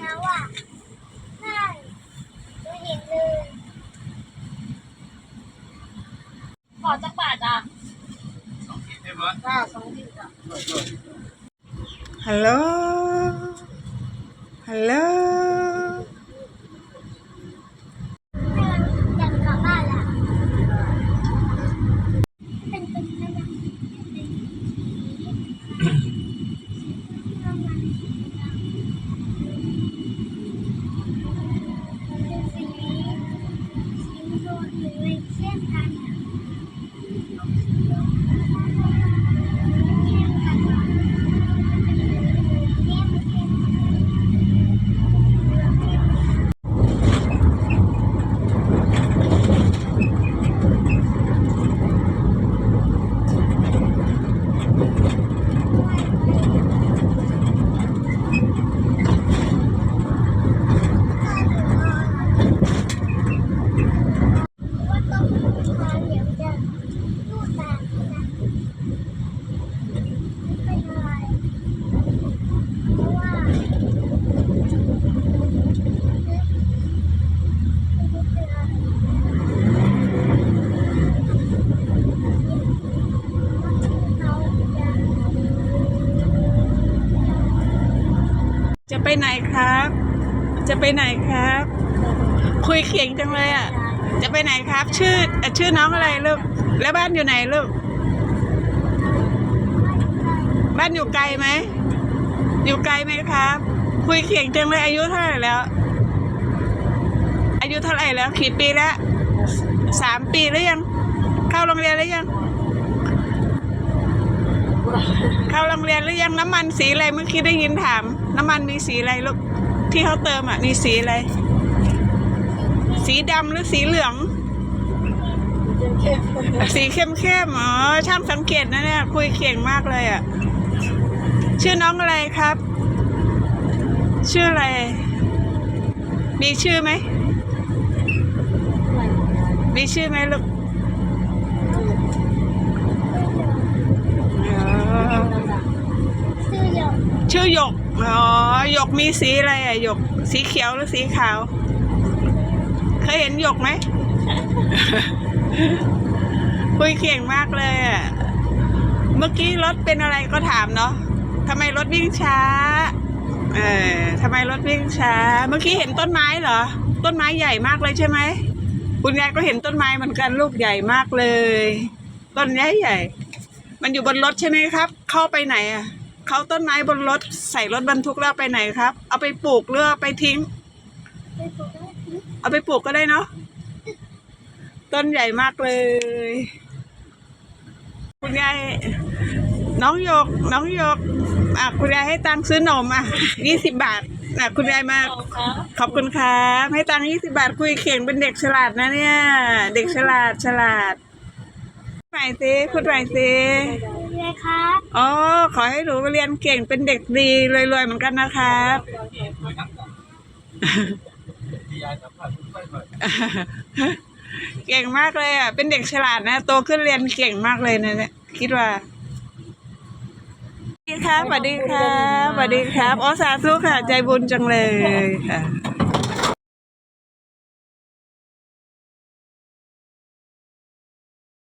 แล้วอะใช่หนูเห็นเลยขอจักบาทอะจ้าสองที่จ้ะฮัลโหล ฮัลโหล จะไปไหนครับ จะไปไหนครับ คุยเขียงจังเลยอะ จะไปไหนครับ ชื่อเอ่อชื่อน้องอะไรลูก แล้วบ้านอยู่ไหนลูก บ้านอยู่ไกลไหม อยู่ไกลไหมครับ คุยเขียงจังเลยอายุเท่าไหร่แล้ว อายุเท่าไหร่แล้วกี่ปีแล้วสามปีแล้วยัง เข้าโรงเรียนแล้วยัง เข้าโรงเรียนหรือยังน้ำมันสีอะไรเมื่อกี้ได้ยินถาม น้ำมันมีสีอะไรลูกที่เขาเติมอะมีสีอะไร สีดำหรือสีเหลือง สีเข้มเข้มๆอ๋อช่างสังเกตนะเนี่ยคุยเก่งมากเลยอะชื่อน้องอะไรครับ ชื่ออะไร มีชื่อไหมมีชื่อไหมลูกอ๋อ ซื้อเยอะ ชื่อ หยก อ๋อ หยกมีสีอะไรอะ หยก สีเขียวหรือสีขาว เคยเห็นหยกไหม คุยเก่งมากเลยอะ เมื่อกี้รถเป็นอะไรก็ถามเนาะทำไมรถวิ่งช้า เออทำไมรถวิ่งช้า เมื่อกี้เห็นต้นไม้เหรอ ต้นไม้ใหญ่มากเลยใช่ไหม คุณยายก็เห็นต้นไม้เหมือนกันลูกใหญ่มากเลย ต้นใหญ่ใหญ่ มันอยู่บนรถใช่ไหมครับ เข้าไปไหนอะ เขาต้นไม้บนรถใส่รถบรรทุกแล้วเอไปไหนครับ เอาไปปลูกหรือเอาไปทิ้ง เอาไปปลูกก็ได้เนาะต้นใหญ่มากเลย คุณยายน้องหยก น้องหยกอะคุณยายให้ตังค์ซื้อนมอะยี่สิบบาทอะคุณยายมาขอบคุณครับให้ตังค์ยี่สิบาทคุยเข่งเป็นเด็กฉลาดนะเนี่ย เด็กฉลาดฉลาดพูดใหม่สิพูดใหม่สิ ครับ อ๋อ ขอให้หนูเรียนเก่งเป็นเด็กดีรวยๆเหมือนกันนะครับ เก่งมากเลยอะ เป็นเด็กฉลาดนะ โตขึ้นเรียนเก่งมากเลยนะเนี่ยคิดว่าสวัสดีครับสวัสดีครับสวัสดีครับ อ๋อ สาธุค่ะ ใจบุญจังเลยค่ะ